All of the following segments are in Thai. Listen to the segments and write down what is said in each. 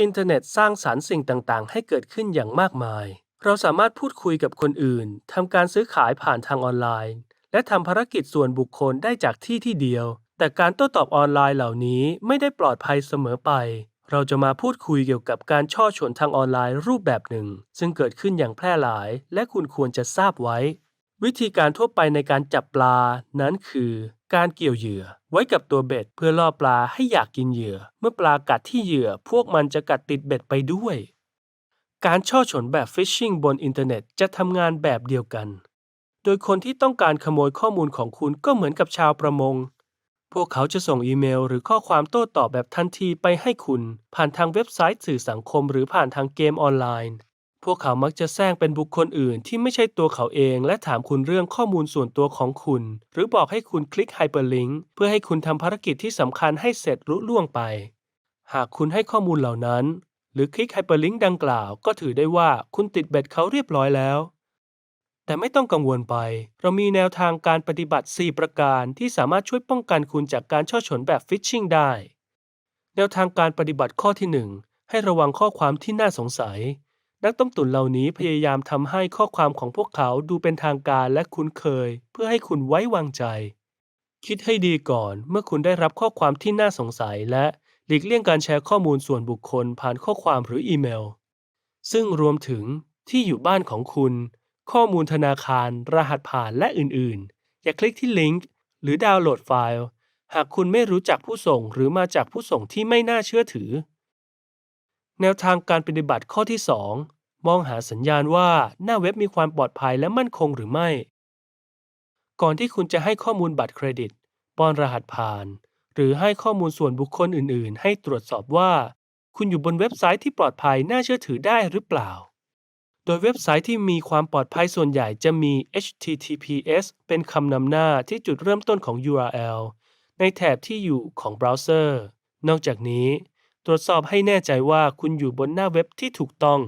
อินเทอร์เน็ตสร้างสรรค์สิ่งต่างๆ ให้เกิดขึ้นอย่างมากมาย เราสามารถพูดคุยกับคนอื่นทำการซื้อขายผ่านทางออนไลน์ และทำภารกิจส่วนบุคคลได้จากที่ที่เดียว แต่การโต้ตอบออนไลน์เหล่านี้ไม่ได้ปลอดภัยเสมอไป เราจะมาพูดคุยเกี่ยวกับการช่อฉนทางออนไลน์รูปแบบหนึ่ง ซึ่งเกิดขึ้นอย่างแพร่หลาย และคุณควรจะทราบไว้ วิธีการทั่วไปในการจับปลานั้นคือ การเกี่ยวเหยื่อ ไว้กับตัวเบ็ดเพื่อล่อปลาให้อยากกินเหยื่อ เมื่อปลากัดที่เหยื่อ พวกมันจะกัดติดเบ็ดไปด้วย การช่อฉนแบบฟิชชิงบนอินเทอร์เน็ตจะทำงานแบบเดียวกัน โดยคนที่ต้องการขโมยข้อมูลของคุณก็เหมือนกับชาวประมง พวกเขาจะส่งอีเมลหรือข้อความโต้ตอบแบบทันทีไปให้คุณ ผ่านทางเว็บไซต์สื่อสังคม หรือผ่านทางเกมออนไลน์ วกเขามักจะแซงเป็นบุคคลอื่นที่ไม่ใช่ตัวเขาเอง และถามคุณเรื่องข้อมูลส่วนตัวของคุณ หรือบอกให้คุณคลิกไฮเปอร์ลิงก์เพื่อให้คุณทำภารกิจที่สำคัญให้เสร็จรุล่วงไป หากคุณให้ข้อมูลเหล่านั้น หรือคลิกไฮเปอร์ลิงก์ดังกล่าว ก็ถือได้ว่าคุณติดเบ็ดเขาเรียบร้อยแล้ว แต่ไม่ต้องกังวลไป เรามีแนวทางการปฏิบัติ 4 ประการที่สามารถช่วยป้องกันคุณจากการช่อฉนแบบฟิชชิงได้ แนวทางการปฏิบัติข้อที่ 1 ให้ระวังข้อความที่น่าสงสัย นักต้มตุ๋นเหล่านี้พยายามทำให้ข้อความของพวกเขาดูเป็นทางการและคุ้นเคย เพื่อให้คุณไว้วางใจ คิดให้ดีก่อนเมื่อคุณได้รับข้อความที่น่าสงสัยและหลีกเลี่ยงการแชร์ข้อมูลส่วนบุคคลผ่านข้อความหรืออีเมล ซึ่งรวมถึงที่อยู่บ้านของคุณ ข้อมูลธนาคาร รหัสผ่านและอื่นๆ อย่าคลิกที่ลิงก์หรือดาวน์โหลดไฟล์ หากคุณไม่รู้จักผู้ส่งหรือมาจากผู้ส่งที่ไม่น่าเชื่อถือ แนวทางการปฏิบัติข้อที่ 2 มองหาสัญญาณว่าหน้าเว็บมีความปลอดภัยและมั่นคงหรือไม่ ก่อนที่คุณจะให้ข้อมูลบัตรเครดิตป้อนรหัสผ่าน หรือให้ข้อมูลส่วนบุคคลอื่น ๆ ให้ตรวจสอบว่า คุณอยู่บนเว็บไซต์ที่ปลอดภัยน่าเชื่อถือได้หรือเปล่า โดยเว็บไซต์ที่มีความปลอดภัยส่วนใหญ่จะมี HTTPS เป็นคำนำหน้าที่จุดเริ่มต้นของ URL ในแถบที่อยู่ของเบราว์เซอร์ นอกจากนี้ ตรวจสอบให้แน่ใจว่าคุณอยู่บนหน้าเว็บที่ถูกต้อง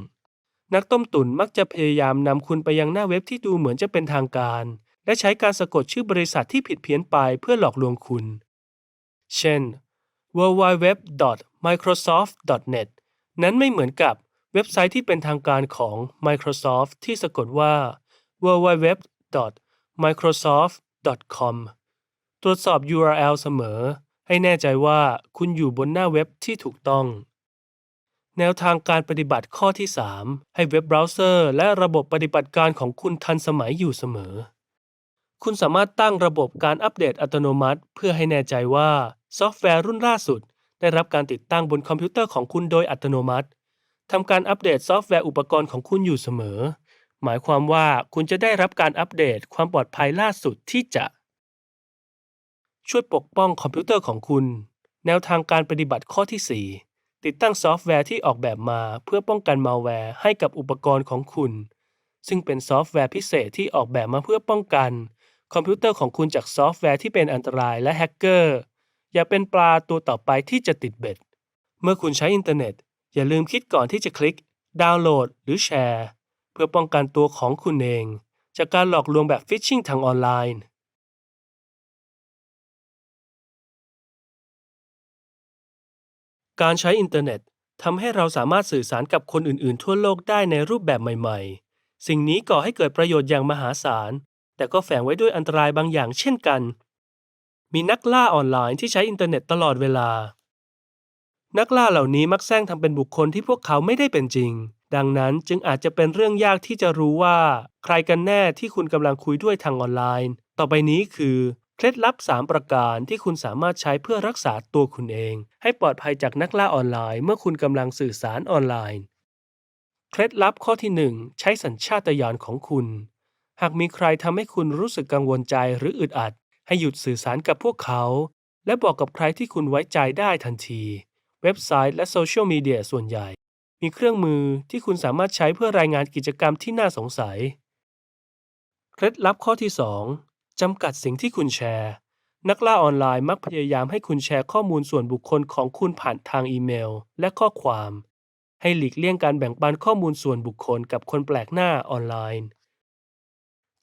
นักต้มตุ๋นมักจะพยายามนำคุณไปยังหน้าเว็บที่ดูเหมือนจะเป็นทางการ และใช้การสะกดชื่อบริษัทที่ผิดเพี้ยนไปเพื่อหลอกลวงคุณ เช่น www.microsoft.net นั้นไม่เหมือนกับเว็บไซต์ที่เป็นทางการของ Microsoft ที่สะกดว่า www.microsoft.com ตรวจสอบ URL เสมอ ให้แน่ใจว่าคุณอยู่บนหน้าเว็บที่ถูกต้อง แนวทางการปฏิบัติข้อที่ 3 ให้เว็บเบราว์เซอร์และระบบปฏิบัติการของคุณทันสมัยอยู่เสมอ คุณสามารถตั้งระบบการอัปเดตอัตโนมัติ เพื่อให้แน่ใจว่าซอฟต์แวร์รุ่นล่าสุด ได้รับการติดตั้งบนคอมพิวเตอร์ของคุณโดยอัตโนมัติทำการอัปเดตซอฟต์แวร์อุปกรณ์ของคุณอยู่เสมอ หมายความว่าคุณจะได้รับการอัปเดตความปลอดภัยล่าสุดที่จะ ช่วยปกป้องคอมพิวเตอร์ของคุณ แนวทางการปฏิบัติข้อที่ 4 ติดตั้งซอฟต์แวร์ที่ออกแบบมาเพื่อป้องกันมัลแวร์ให้กับอุปกรณ์ของคุณ ซึ่งเป็นซอฟต์แวร์พิเศษที่ออกแบบมาเพื่อป้องกัน คอมพิวเตอร์ของคุณจากซอฟต์แวร์ที่เป็นอันตรายและแฮกเกอร์อย่าเป็นปลาตัวต่อไปที่จะติดเบ็ด เมื่อคุณใช้อินเทอร์เน็ต อย่าลืมคิดก่อนที่จะคลิก ดาวน์โหลด หรือแชร์ เพื่อป้องกันตัวของคุณเอง จากการหลอกลวงแบบฟิชชิงทางออนไลน์ การใช้อินเทอร์เน็ตทำให้เราสามารถสื่อสารกับคนอื่นๆ ทั่วโลกได้ในรูปแบบใหม่ ๆ สิ่งนี้ก่อให้เกิดประโยชน์อย่างมหาศาล แต่ก็แฝงไว้ด้วยอันตรายบางอย่างเช่นกัน มีนักล่าออนไลน์ที่ใช้อินเทอร์เน็ตตลอดเวลา นักล่าเหล่านี้มักแซงทำเป็นบุคคลที่พวกเขาไม่ได้เป็นจริง ดังนั้นจึงอาจจะเป็นเรื่องยากที่จะรู้ว่า ใครกันแน่ที่คุณกำลังคุยด้วยทางออนไลน์ ต่อไปนี้คือ เคล็ดลับ 3 ประการที่คุณสามารถใช้เพื่อรักษาตัวคุณเอง ให้ปลอดภัยจากนักล่าออนไลน์ เมื่อคุณกำลังสื่อสารออนไลน์ เคล็ดลับข้อที่ 1 ใช้สัญชาตญาณของคุณ หากมีใครทำให้คุณรู้สึกกังวลใจหรืออึดอัด ให้หยุดสื่อสารกับพวกเขา และบอกกับใครที่คุณไว้ใจได้ทันที เว็บไซต์และโซเชียลมีเดียส่วนใหญ่ มีเครื่องมือที่คุณสามารถใช้เพื่อรายงานกิจกรรมที่น่าสงสัย เคล็ดลับข้อที่ 2 จำกัดสิ่งที่คุณแชร์ นักล่าออนไลน์มักพยายามให้คุณแชร์ข้อมูลส่วนบุคคลของคุณผ่านทางอีเมล และข้อความ ให้หลีกเลี่ยงการแบ่งปันข้อมูลส่วนบุคคลกับคนแปลกหน้าออนไลน์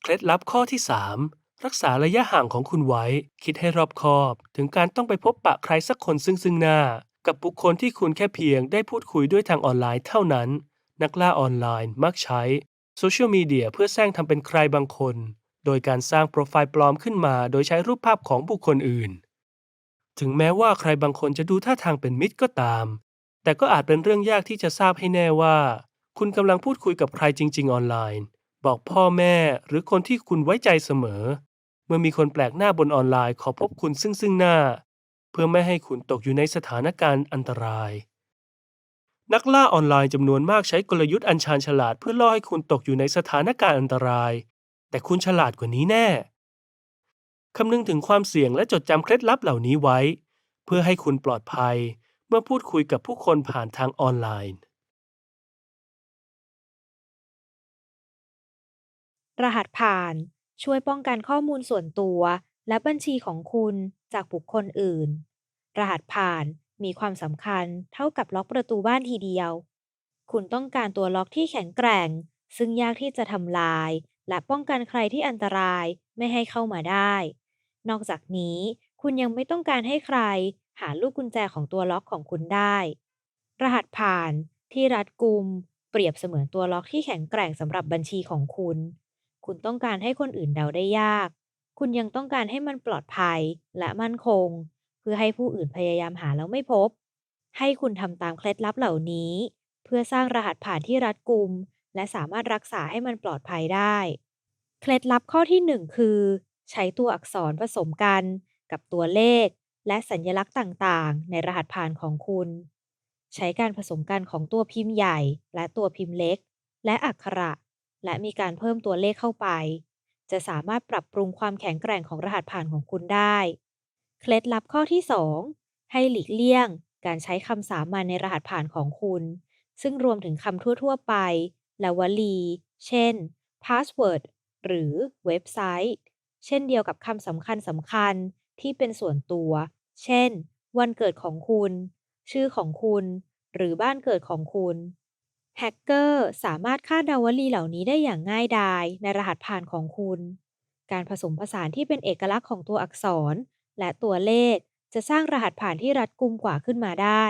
เคล็ดลับข้อที่ 3 รักษาระยะห่างของคุณไว้ คิดให้รอบคอบ ถึงการต้องไปพบปะใครสักคนซึ่งซึ่งหน้า กับบุคคลที่คุณแค่เพียงได้พูดคุยด้วยทางออนไลน์เท่านั้น นักล่าออนไลน์มักใช้โซเชียลมีเดียเพื่อแสร้งทำเป็นใครบางคน โดยการสร้างโปรไฟล์ปลอมขึ้นมา โดยใช้รูปภาพของบุคคลอื่น ถึงแม้ว่าใครบางคนจะดูท่าทางเป็นมิตรก็ตาม แต่ก็อาจเป็นเรื่องยากที่จะทราบให้แน่ว่า คุณกำลังพูดคุยกับใครจริง ๆ ออนไลน์ บอกพ่อแม่หรือคนที่คุณไว้ใจเสมอ เมื่อมีคนแปลกหน้าบนออนไลน์ขอพบคุณซึ่งซึ่งหน้า เพื่อไม่ให้คุณตกอยู่ในสถานการณ์อันตรายนักล่าออนไลน์จำนวนมากใช้กลยุทธ์อันชาญฉลาดเพื่อล่อให้คุณตกอยู่ในสถานการณ์อันตราย แต่คุณฉลาดกว่านี้แน่ คำนึงถึงความเสี่ยงและจดจำเคล็ดลับเหล่านี้ไว้ เพื่อให้คุณปลอดภัยเมื่อพูดคุยกับผู้คนผ่านทางออนไลน์ รหัสผ่านช่วยป้องกันข้อมูลส่วนตัว และบัญชีของคุณจากบุคคลอื่น รหัสผ่านมีความสำคัญเท่ากับล็อกประตูบ้านทีเดียว คุณต้องการตัวล็อกที่แข็งแกร่ง ซึ่งยากที่จะทำลาย และป้องกันใครที่อันตรายไม่ให้เข้ามาได้ นอกจากนี้คุณยังไม่ต้องการให้ใคร หาลูกกุญแจของตัวล็อกของคุณได้ รหัสผ่านที่รัดกุม เปรียบเสมือนตัวล็อกที่แข็งแกร่งสำหรับบัญชีของคุณ คุณต้องการให้คนอื่นเดาได้ยาก คุณยังต้องการให้มันปลอดภัยและมั่นคง เพื่อให้ผู้อื่นพยายามหาแล้วไม่พบ ให้คุณทำตามเคล็ดลับเหล่านี้ เพื่อสร้างรหัสผ่านที่รัดกุม และสามารถรักษาให้มันปลอดภัยได้ เคล็ดลับข้อที่หนึ่งคือ ใช้ตัวอักษรผสมกันกับตัวเลข และสัญลักษณ์ต่างๆ ในรหัสผ่านของคุณ ใช้การผสมกันของตัวพิมพ์ใหญ่ และตัวพิมพ์เล็ก และอักขระ และมีการเพิ่มตัวเลขเข้าไป จะสามารถปรับปรุงความแข็งแกร่งของรหัสผ่านของคุณได้ เคล็ดลับข้อที่ 2 ให้หลีกเลี่ยง การใช้คำสามัญในรหัสผ่านของคุณ ซึ่งรวมถึงคำทั่วๆไป และวลี เช่น password หรือเว็บไซต์ เช่นเดียวกับคำสำคัญสำคัญที่เป็นส่วนตัว เช่น วันเกิดของคุณ ชื่อของคุณ หรือบ้านเกิดของคุณแฮกเกอร์สามารถคาดเดาวลีเหล่านี้ได้อย่างง่ายดายในรหัสผ่านของคุณ การผสมผสานที่เป็นเอกลักษณ์ของตัวอักษร และตัวเลขจะสร้างรหัสผ่านที่รัดกุมกว่าขึ้นมาได้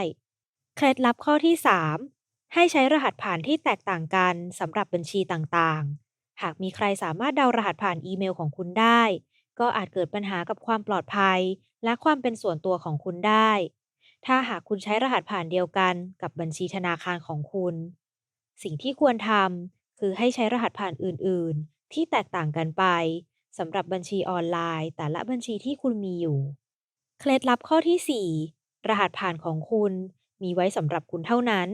เคล็ดลับข้อที่ 3 ให้ใช้รหัสผ่านที่แตกต่างกันสำหรับบัญชีต่างๆ หากมีใครสามารถเดารหัสผ่านอีเมลของคุณได้ ก็อาจเกิดปัญหากับความปลอดภัย และความเป็นส่วนตัวของคุณได้ ถ้าหากคุณใช้รหัสผ่านเดียวกันกับบัญชีธนาคารของคุณ สิ่งที่ควรทำคือให้ใช้รหัสผ่านอื่นๆ ที่แตกต่างกันไปสำหรับบัญชีออนไลน์ แต่ละบัญชีที่คุณมีอยู่ เคล็ดลับข้อที่ 4 รหัสผ่านของคุณมีไว้สำหรับคุณเท่านั้น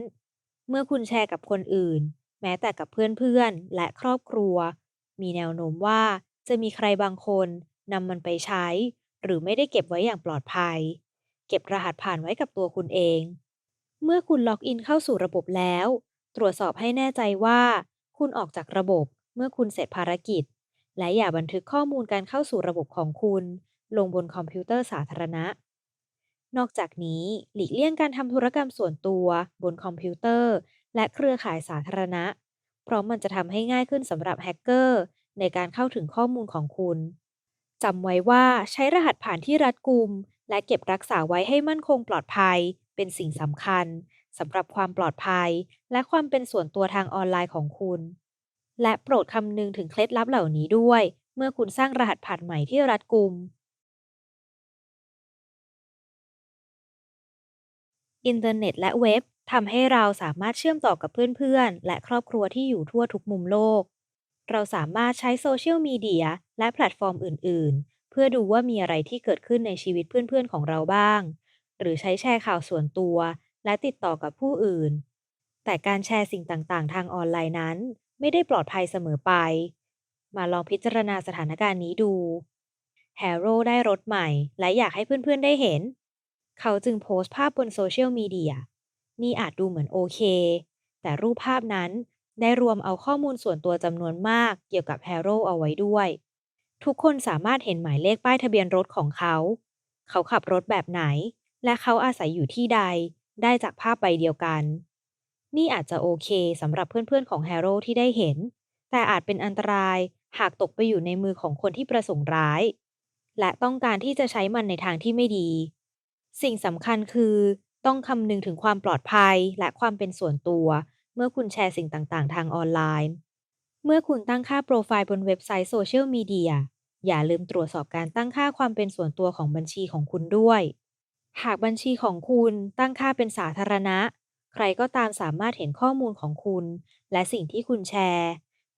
เมื่อคุณแชร์กับคนอื่น แม้แต่กับเพื่อนๆ และครอบครัว มีแนวโน้มว่าจะมีใครบางคนนำมันไปใช้ หรือไม่ได้เก็บไว้อย่างปลอดภัย เก็บรหัสผ่านไว้กับตัวคุณเอง เมื่อคุณล็อกอินเข้าสู่ระบบแล้ว ตรวจสอบให้แน่ใจว่า คุณออกจากระบบเมื่อคุณเสร็จภารกิจ และอย่าบันทึกข้อมูลการเข้าสู่ระบบของคุณ ลงบนคอมพิวเตอร์สาธารณะ นอกจากนี้หลีกเลี่ยงการทำธุรกรรมส่วนตัวบนคอมพิวเตอร์ และเครือข่ายสาธารณะ เพราะมันจะทำให้ง่ายขึ้นสำหรับแฮกเกอร์ในการเข้าถึงข้อมูลของคุณจำไว้ว่าใช้รหัสผ่านที่รัดกุม และเก็บรักษาไว้ให้มั่นคงปลอดภัย เป็นสิ่งสำคัญสำหรับความปลอดภัย และความเป็นส่วนตัวทางออนไลน์ของคุณ และโปรดคำนึงถึงเคล็ดลับเหล่านี้ด้วย เมื่อคุณสร้างรหัสผ่านใหม่ที่รัดกุม อินเทอร์เน็ตและเว็บทำให้เราสามารถเชื่อมต่อกับเพื่อนๆ และครอบครัวที่อยู่ทั่วทุกมุมโลก เราสามารถใช้โซเชียลมีเดียและแพลตฟอร์มอื่นๆ เพื่อดูว่ามีอะไรที่เกิดขึ้นในชีวิตเพื่อนๆ ของเราบ้าง หรือใช้แชร์ข่าวส่วนตัว และติดต่อกับผู้อื่น แต่การแชร์สิ่งต่างๆ ทางออนไลน์นั้น ไม่ได้ปลอดภัยเสมอไป มาลองพิจารณาสถานการณ์นี้ดูแฮร์โร่ได้รถใหม่ และอยากให้เพื่อนๆ ได้เห็น เขาจึงโพสต์ภาพบนโซเชียลมีเดีย นี่อาจดูเหมือนโอเค แต่รูปภาพนั้นได้รวมเอาข้อมูลส่วนตัวจำนวนมากเกี่ยวกับแฮร์โร่เอาไว้ด้วย ทุกคนสามารถเห็นหมายเลขป้ายทะเบียนรถของเขา เขาขับรถแบบไหน และเขาอาศัยอยู่ที่ใด ได้จากภาพใบเดียวกัน นี่อาจจะโอเคสำหรับเพื่อนๆของแฮร์โร่ที่ได้เห็น แต่อาจเป็นอันตรายหากตกไปอยู่ในมือของคนที่ประสงค์ร้าย และต้องการที่จะใช้มันในทางที่ไม่ดี สิ่งสำคัญคือต้องคำนึงถึงความปลอดภัยและความเป็นส่วนตัว เมื่อคุณแชร์สิ่งต่างๆ ทางออนไลน์ เมื่อคุณตั้งค่าโปรไฟล์บนเว็บไซต์โซเชียลมีเดียอย่าลืมตรวจสอบการตั้งค่าความเป็นส่วนตัวของบัญชีของคุณด้วย หากบัญชีของคุณตั้งค่าเป็นสาธารณะ ใครก็ตามสามารถเห็นข้อมูลของคุณ และสิ่งที่คุณแชร์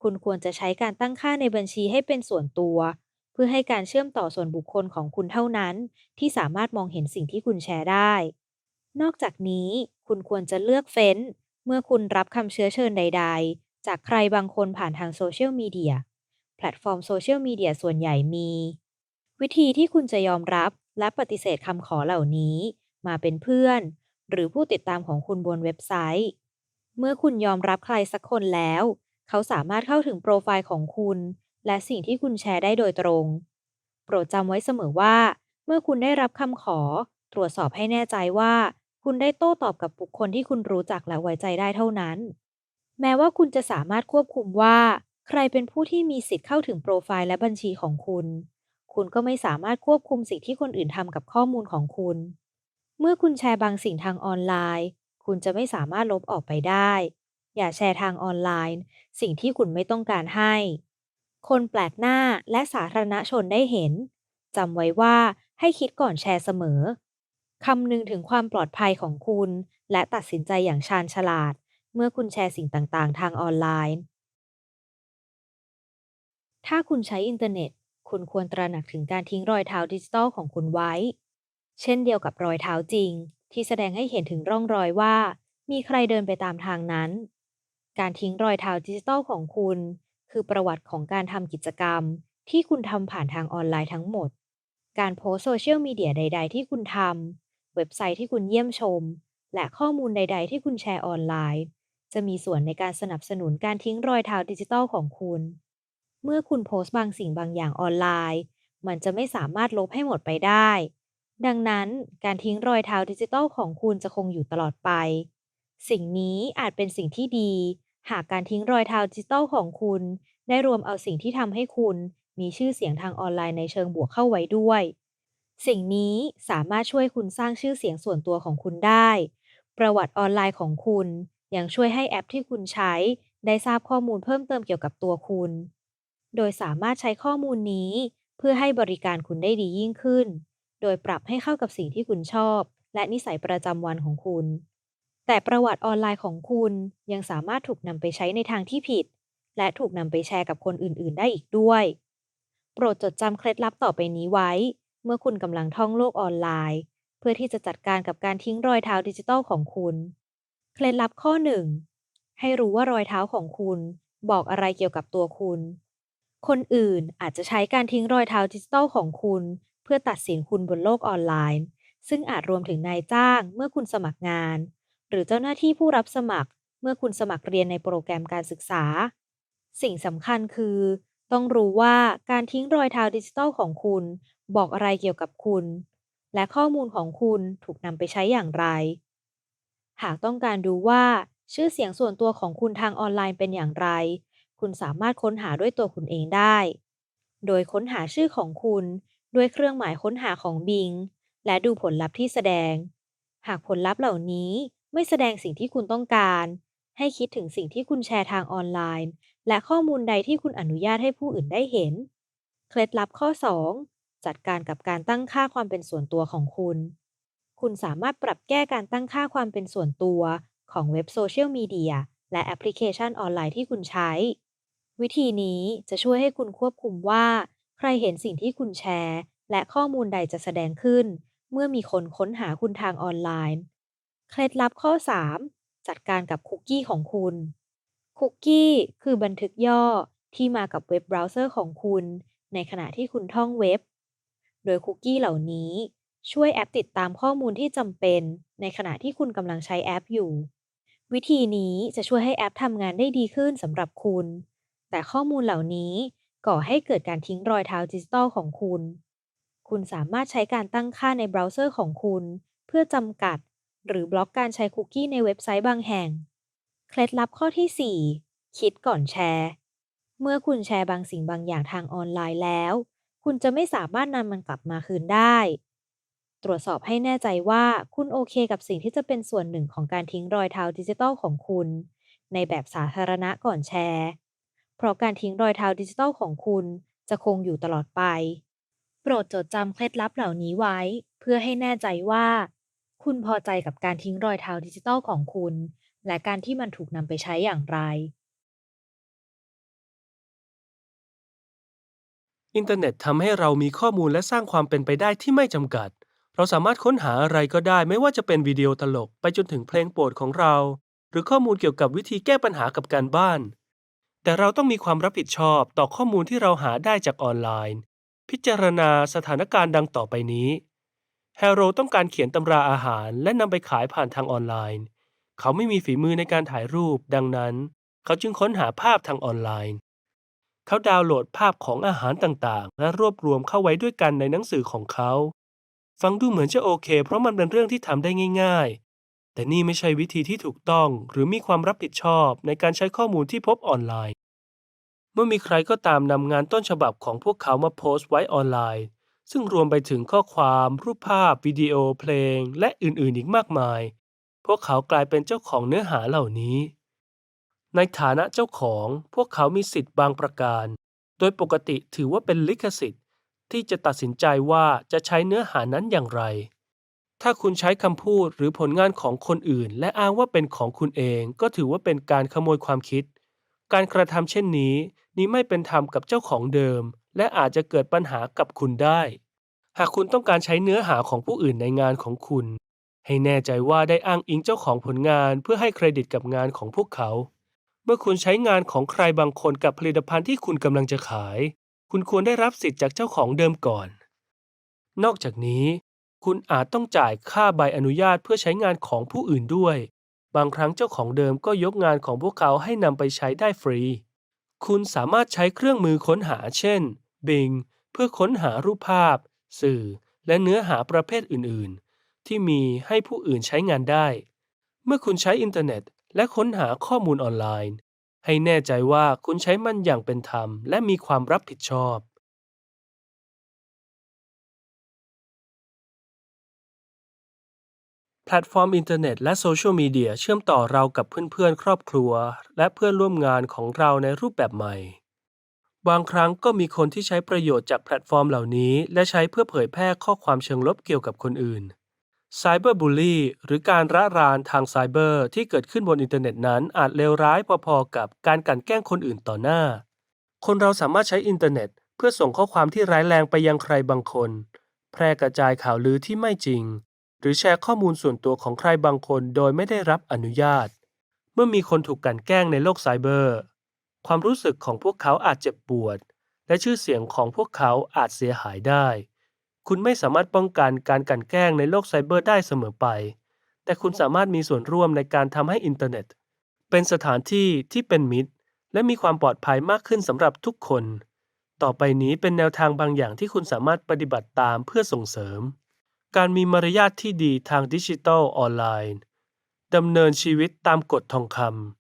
คุณควรจะใช้การตั้งค่าในบัญชีให้เป็นส่วนตัว พื่อให้การเชื่อมต่อส่วนบุคคลของคุณเท่านั้น ที่สามารถมองเห็นสิ่งที่คุณแชร์ได้ นอกจากนี้คุณควรจะเลือกเฟ้น เมื่อคุณรับคำเชื้อเชิญใด ๆ จากใครบางคนผ่านทางโซเชียลมีเดียแพลตฟอร์มโซเชียลมีเดียส่วนใหญ่มี วิธีที่คุณจะยอมรับและปฏิเสธคำขอเหล่านี้ มาเป็นเพื่อน หรือผู้ติดตามของคุณบนเว็บไซต์ เมื่อคุณยอมรับใครสักคนแล้ว เขาสามารถเข้าถึงโปรไฟล์ของคุณ และสิ่งที่คุณแชร์ได้โดยตรง โปรดจำไว้เสมอว่า เมื่อคุณได้รับคำขอ ตรวจสอบให้แน่ใจว่า คุณได้โต้ตอบกับบุคคลที่คุณรู้จักและไว้ใจได้เท่านั้น แม้ว่าคุณจะสามารถควบคุมว่า ใครเป็นผู้ที่มีสิทธิ์เข้าถึงโปรไฟล์และบัญชีของคุณ คุณก็ไม่สามารถควบคุมสิ่งที่คนอื่นทำกับข้อมูลของคุณ เมื่อคุณแชร์บางสิ่งทางออนไลน์ คุณจะไม่สามารถลบออกไปได้ อย่าแชร์ทางออนไลน์ สิ่งที่คุณไม่ต้องการให้ คนแปลกหน้าและสาธารณชนได้เห็นจำไว้ว่าให้คิดก่อนแชร์เสมอคำนึงถึงความปลอดภัยของคุณ และตัดสินใจอย่างชาญฉลาด เมื่อคุณแชร์สิ่งต่างๆ ทางออนไลน์ ถ้าคุณใช้อินเทอร์เน็ต คุณควรตระหนักถึงการทิ้งรอยเท้าดิจิทัลของคุณไว้ เช่นเดียวกับรอยเท้าจริง ที่แสดงให้เห็นถึงร่องรอยว่า มีใครเดินไปตามทางนั้น การทิ้งรอยเท้าดิจิทัลของคุณ คือประวัติของการทำกิจกรรม ที่คุณทำผ่านทางออนไลน์ทั้งหมด การโพสโซเชียลมีเดียใด ๆ ที่คุณทำเว็บไซต์ที่คุณเยี่ยมชม และข้อมูลใด ๆ ที่คุณแชร์ออนไลน์ จะมีส่วนในการสนับสนุนการทิ้งรอยเท้าดิจิทัลของคุณ เมื่อคุณโพสต์บางสิ่งบางอย่างออนไลน์ มันจะไม่สามารถลบให้หมดไปได้ ดังนั้นการทิ้งรอยเท้าดิจิทัลของคุณจะคงอยู่ตลอดไป สิ่งนี้อาจเป็นสิ่งที่ดี หากการทิ้งรอยเท้าดิจิทัลของคุณ ได้รวมเอาสิ่งที่ทำให้คุณ มีชื่อเสียงทางออนไลน์ในเชิงบวกเข้าไว้ด้วย สิ่งนี้สามารถช่วยคุณสร้างชื่อเสียงส่วนตัวของคุณได้ ประวัติออนไลน์ของคุณ ยังช่วยให้แอปที่คุณใช้ ได้ทราบข้อมูลเพิ่มเติมเกี่ยวกับตัวคุณ โดยสามารถใช้ข้อมูลนี้ เพื่อให้บริการคุณได้ดียิ่งขึ้น โดยปรับให้เข้ากับสิ่งที่คุณชอบ และนิสัยประจำวันของคุณ แต่ประวัติออนไลน์ของคุณยังสามารถถูกนำไปใช้ในทางที่ผิด และถูกนำไปแชร์กับคนอื่น ๆ ได้อีกด้วย โปรดจดจำเคล็ดลับต่อไปนี้ไว้ เมื่อคุณกำลังท่องโลกออนไลน์ เพื่อที่จะจัดการกับการทิ้งรอยเท้าดิจิทัลของคุณ เคล็ดลับข้อหนึ่งให้รู้ว่ารอยเท้าของคุณ บอกอะไรเกี่ยวกับตัวคุณ คนอื่นอาจจะใช้การทิ้งรอยเท้าดิจิทัลของคุณ เพื่อตัดสินคุณบนโลกออนไลน์ ซึ่งอาจรวมถึงนายจ้างเมื่อคุณสมัครงาน หรือเจ้าหน้าที่ผู้รับสมัคร เมื่อคุณสมัครเรียนในโปรแกรมการศึกษา สิ่งสำคัญคือ ต้องรู้ว่าการทิ้งรอยเท้าดิจิทัลของคุณ บอกอะไรเกี่ยวกับคุณ และข้อมูลของคุณถูกนำไปใช้อย่างไร หากต้องการดูว่าชื่อเสียงส่วนตัวของคุณทางออนไลน์เป็นอย่างไร คุณสามารถค้นหาด้วยตัวคุณเองได้ โดยค้นหาชื่อของคุณ ด้วยเครื่องหมายค้นหาของ Bing และดูผลลัพธ์ที่แสดง หากผลลัพธ์เหล่านี้ ไม่แสดงสิ่งที่คุณต้องการ ให้คิดถึงสิ่งที่คุณแชร์ทางออนไลน์ และข้อมูลใดที่คุณอนุญาตให้ผู้อื่นได้เห็น เคล็ดลับข้อ 2 จัดการกับการตั้งค่าความเป็นส่วนตัวของคุณ คุณสามารถปรับแก้การตั้งค่าความเป็นส่วนตัวของเว็บโซเชียลมีเดียและแอปพลิเคชันออนไลน์ที่คุณใช้ วิธีนี้จะช่วยให้คุณควบคุมว่า ใครเห็นสิ่งที่คุณแชร์ และข้อมูลใดจะแสดงขึ้น เมื่อมีคนค้นหาคุณทางออนไลน์ เคล็ดลับข้อ 3 จัดการกับคุกกี้ของคุณ คุกกี้คือบันทึกย่อที่มากับเว็บเบราว์เซอร์ของคุณ ในขณะที่คุณท่องเว็บ โดยคุกกี้เหล่านี้ช่วยแอปติดตามข้อมูลที่จำเป็น ในขณะที่คุณกำลังใช้แอปอยู่ วิธีนี้จะช่วยให้แอปทำงานได้ดีขึ้นสำหรับคุณ แต่ข้อมูลเหล่านี้ก่อให้เกิดการทิ้งรอยเท้าดิจิทัลของคุณ คุณสามารถใช้การตั้งค่าในเบราว์เซอร์ของคุณ เพื่อจำกัด หรือบล็อกการใช้คุกกี้ในเว็บไซต์บางแห่ง เคล็ดลับข้อที่ 4 คิดก่อนแชร์ เมื่อคุณแชร์บางสิ่งบางอย่างทางออนไลน์แล้ว คุณจะไม่สามารถนำมันกลับมาคืนได้ตตรวจสอบให้แน่ใจว่าคุณโอเคกับสิ่งที่จะเป็นส่วนหนึ่งของการทิ้งรอยเท้าดิจิทัลของคุณ ในแบบสาธารณะก่อนแชร์ เพราะการทิ้งรอยเท้าดิจิทัลของคุณจะคงอยู่ตลอดไป โปรดจดจำเคล็ดลับเหล่านี้ไว้ เพื่อให้แน่ใจว่า คุณพอใจกับการทิ้งรอยเท้าดิจิทัลของคุณ และการที่มันถูกนำไปใช้อย่างไร อินเทอร์เน็ตทำให้เรามีข้อมูลและสร้างความเป็นไปได้ที่ไม่จำกัด เราสามารถค้นหาอะไรก็ได้ไม่ว่าจะเป็นวิดีโอตลก ไปจนถึงเพลงโปรดของเรา หรือข้อมูลเกี่ยวกับวิธีแก้ปัญหากับการบ้าน แต่เราต้องมีความรับผิดชอบต่อข้อมูลที่เราหาได้จากออนไลน์ พิจารณาสถานการณ์ดังต่อไปนี้ แฮโรต้องการเขียนตำราอาหารและนำไปขายผ่านทางออนไลน์ เขาไม่มีฝีมือในการถ่ายรูป ดังนั้น เขาจึงค้นหาภาพทางออนไลน์ เขาดาวน์โหลดภาพของอาหารต่างๆ และรวบรวมเข้าไว้ด้วยกันในหนังสือของเขา ฟังดูเหมือนจะโอเค เพราะมันเป็นเรื่องที่ทำได้ง่าย ๆ แต่นี่ไม่ใช่วิธีที่ถูกต้องหรือมีความรับผิดชอบในการใช้ข้อมูลที่พบออนไลน์ เมื่อมีใครก็ตามนำงานต้นฉบับของพวกเขามาโพสต์ไว้ออนไลน์ ซึ่งรวมไปถึงข้อความ รูปภาพ วิดีโอเพลง และอื่นๆ อีกมากมาย พวกเขากลายเป็นเจ้าของเนื้อหาเหล่านี้ ในฐานะเจ้าของ พวกเขามีสิทธิ์บางประการ โดยปกติถือว่าเป็นลิขสิทธิ์ ที่จะตัดสินใจว่าจะใช้เนื้อหานั้นอย่างไร ถ้าคุณใช้คำพูดหรือผลงานของคนอื่น และอ้างว่าเป็นของคุณเอง ก็ถือว่าเป็นการขโมยความคิด การกระทำเช่นนี้นี้ไม่เป็นธรรมกับเจ้าของเดิม และอาจจะเกิดปัญหากับคุณได้ หากคุณต้องการใช้เนื้อหาของผู้อื่นในงานของคุณ ให้แน่ใจว่าได้อ้างอิงเจ้าของผลงานเพื่อให้เครดิตกับงานของพวกเขา เมื่อคุณใช้งานของใครบางคนกับผลิตภัณฑ์ที่คุณกำลังจะขาย คุณควรได้รับสิทธิ์จากเจ้าของเดิมก่อน นอกจากนี้ คุณอาจต้องจ่ายค่าใบอนุญาตเพื่อใช้งานของผู้อื่นด้วย บางครั้งเจ้าของเดิมก็ยกงานของพวกเขาให้นำไปใช้ได้ฟรี คุณสามารถใช้เครื่องมือค้นหาเช่น Bing เพื่อค้นหารูปภาพ สื่อ และเนื้อหาประเภทอื่น ๆ ที่มีให้ผู้อื่นใช้งานได้ เมื่อคุณใช้อินเทอร์เน็ต และค้นหาข้อมูลออนไลน์ ให้แน่ใจว่าคุณใช้มันอย่างเป็นธรรม และมีความรับผิดชอบ แพลตฟอร์มอินเทอร์เน็ตและโซเชียลมีเดียเชื่อมต่อเรากับเพื่อนๆ ครอบครัว และเพื่อนร่วมงานของเราในรูปแบบใหม่ บางครั้งก็มีคนที่ใช้ประโยชน์จากแพลตฟอร์มเหล่านี้ และใช้เพื่อเผยแพร่ข้อความเชิงลบเกี่ยวกับคนอื่นไซเบอร์บูลลี่หรือการระรานทางไซเบอร์ที่เกิดขึ้นบนอินเทอร์เน็ตนั้นอาจเลวร้ายพอๆกับการกลั่นแกล้งคนอื่นต่อหน้า คนเราสามารถใช้อินเทอร์เน็ต เพื่อส่งข้อความที่ร้ายแรงไปยังใครบางคน แพร่กระจายข่าวลือที่ไม่จริง หรือแชร์ข้อมูลส่วนตัวของใครบางคนโดยไม่ได้รับอนุญาต เมื่อมีคนถูกกลั่นแกล้งในโลกไซเบอร์ ความรู้สึกของพวกเขาอาจเจ็บปวด และชื่อเสียงของพวกเขาอาจเสียหายได้ คุณไม่สามารถป้องกันการกันแกล้งในโลกไซเบอร์ได้เสมอไป แต่คุณสามารถมีส่วนร่วมในการทำให้อินเทอร์เน็ต เป็นสถานที่ที่เป็นมิตร และมีความปลอดภัยมากขึ้นสำหรับทุกคน ต่อไปนี้เป็นแนวทางบางอย่างที่คุณสามารถปฏิบัติตามเพื่อส่งเสริม การมีมารยาทที่ดีทางดิจิทัลออนไลน์ดำเนินชีวิตตามกฎทองคำ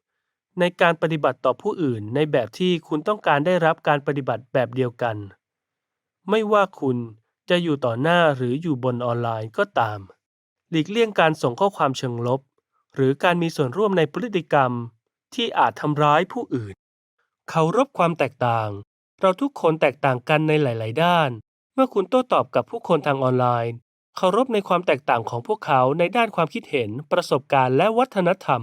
ในการปฏิบัติต่อผู้อื่นในแบบที่คุณต้องการได้รับการปฏิบัติแบบเดียวกัน ไม่ว่าคุณจะอยู่ต่อหน้าหรืออยู่บนออนไลน์ก็ตาม หลีกเลี่ยงการส่งข้อความเชิงลบ หรือการมีส่วนร่วมในพฤติกรรมที่อาจทำร้ายผู้อื่น เคารพความแตกต่าง เราทุกคนแตกต่างกันในหลาย ๆ ด้าน เมื่อคุณโต้ตอบกับผู้คนทางออนไลน์ เคารพในความแตกต่างของพวกเขาในด้านความคิดเห็น ประสบการณ์และวัฒนธรรม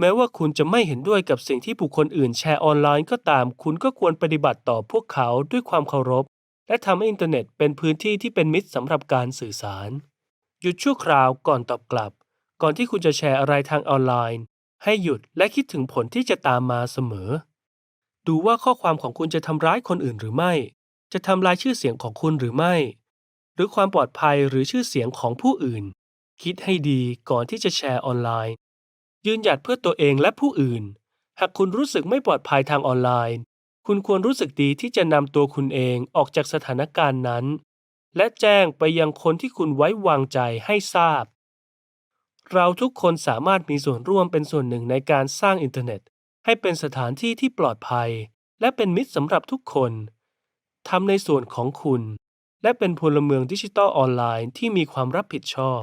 แม้ว่าคุณจะไม่เห็นด้วยกับสิ่งที่บุคคลอื่นแชร์ออนไลน์ก็ตาม คุณก็ควรปฏิบัติต่อพวกเขาด้วยความเคารพ และทำให้อินเทอร์เน็ตเป็นพื้นที่ที่เป็นมิตรสำหรับการสื่อสาร หยุดชั่วคราวก่อนตอบกลับ ก่อนที่คุณจะแชร์อะไรทางออนไลน์ ให้หยุดและคิดถึงผลที่จะตามมาเสมอ ดูว่าข้อความของคุณจะทำร้ายคนอื่นหรือไม่ จะทำลายชื่อเสียงของคุณหรือไม่ หรือความปลอดภัยหรือชื่อเสียงของผู้อื่น คิดให้ดีก่อนที่จะแชร์ออนไลน์ ยืนหยัดเพื่อตัวเองและผู้อื่น หากคุณรู้สึกไม่ปลอดภัยทางออนไลน์ คุณควรรู้สึกดีที่จะนำตัวคุณเองออกจากสถานการณ์นั้น และแจ้งไปยังคนที่คุณไว้วางใจให้ทราบ เราทุกคนสามารถมีส่วนร่วมเป็นส่วนหนึ่งในการสร้างอินเทอร์เน็ต ให้เป็นสถานที่ที่ปลอดภัย และเป็นมิตรสำหรับทุกคนทำในส่วนของคุณ และเป็นพลเมืองดิจิทัลออนไลน์ที่มีความรับผิดชอบ